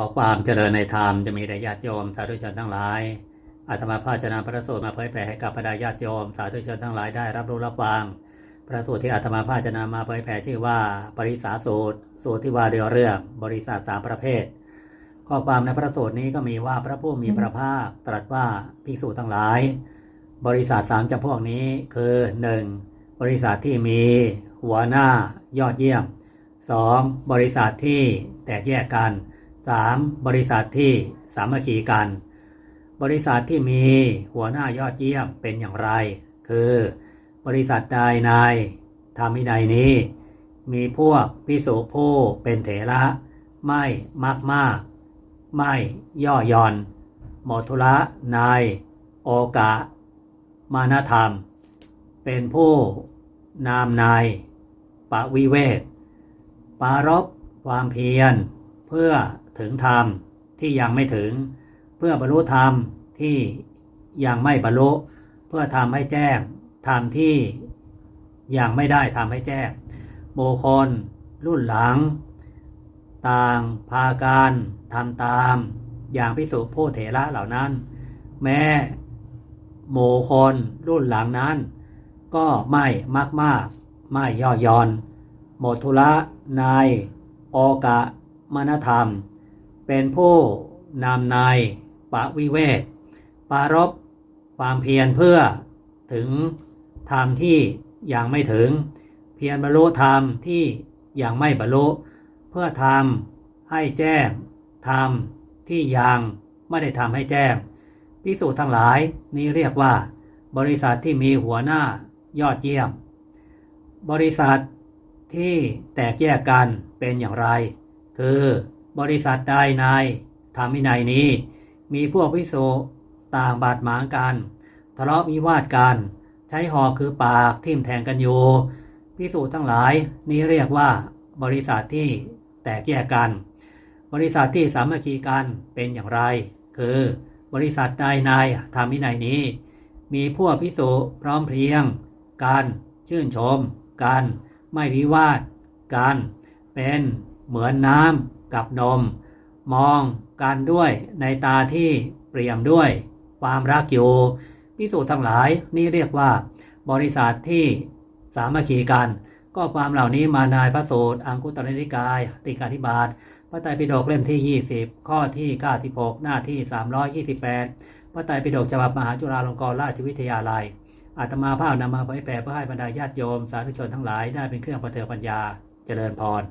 ขอความเจริญในธรรมจะมีแด่ญาติโยมสาธุชนทั้งหลาย อาตมาภาพจะนำพระสูตรมาเผยแผ่ให้กับบรรดาญาติโยมสาธุชนทั้งหลายได้รับรู้รับฟัง พระสูตรที่อาตมาภาพจะนำมาเผยแผ่ชื่อว่าปริสาสูตร สูตรที่ว่าเด้วยเรื่องบริษัทสามประเภท ข้อความในพระสูตรนี้ก็มีว่าพระผู้มีพระภาคตรัสว่าภิกษุทั้งหลาย บริษัทสามจำพวกนี้คือ 1. บริษัทที่มี หัวหน้ายอดเยี่ยม 2. บริษัทที่แตกแยกกัน 3. บริษัทที่สามัคคีกัน บริษัทที่มีหัวหน้ายอดเยี่ยมเป็นอย่างไร คือ บริษัทใดในธรรมินัยนี้ มีพวกพิสุผู้เป็นเถระ ไม่มากมากไม่ย่อย่อนหมดทุระในโอกะ มานธรรม เป็นผู้นามนายปะวิเวกปารบความเพียรเพื่อ ถึงธรรมที่ยังไม่ถึง เพื่อบรรลุธรรมที่ยังไม่บรรลุเพื่อทำให้แจ้งธรรมที่ยังไม่ได้ทำให้แจ้งโมคลรุ่นหลัง ต่างพาการทำตาม อย่างพิสุผู้เถระเหล่านั้น แม้โมคนรุ่นหลังนั้น ก็ไม่มากมากไม่ย่อย่อนหมดทุระนายโอกะมนธรรม เป็นผู้นำนายปะวิเวกปารบความเพียรเพื่อถึงธรรมที่ยังไม่ถึง เพียรบรรลุธรรมที่ยังไม่บรรลุ เพื่อทำให้แจ้งธรรมที่ยังไม่ได้ทำให้แจ้งพิสูจน์ทั้งหลายนี้เรียกว่า บริษัทที่มีหัวหน้ายอดเยี่ยม บริษัทที่แตกแยกกันเป็นอย่างไร คือ บริษัทใดในธรรมวินัยนี้ มีพวกพิโสต่างบาดหมางกันทะเลาะวิวาทกัน ใช้หอกคือปากทิ่มแทงกันอยู่พิสูจน์ทั้งหลายนี้เรียกว่าบริษัทที่แตกแยกกัน บริษัทที่สามัคคีกันเป็นอย่างไร คือบริษัทใดในธรรมวินัยนี้ มีพวกพิสุพร้อมเพรียงกันชื่นชมกัน ไม่วิวาทกัน เป็นเหมือนน้ำ กับนม มองกันด้วยในตาที่เปรียมด้วย ความรักอยู่พิสูจน์ทั้งหลายนี่เรียกว่า บริษัทที่สามัคคีกัน ก็ความเหล่านี้มานายพระสูตรอังคุตรนิกาย ติกาธิบาทพระไตรปิฎกเล่มที่ 20 ข้อที่96หน้าที่ 328 พระไตรปิฎกฉบับมหาจุฬาลงกรณราชวิทยาลัยอาตมาภาพนำมาเผยแผ่เพื่อให้บรรดาญาติโยม สาธุชนทั้งหลายได้เป็นเครื่องประเทืองปัญญาเจริญพร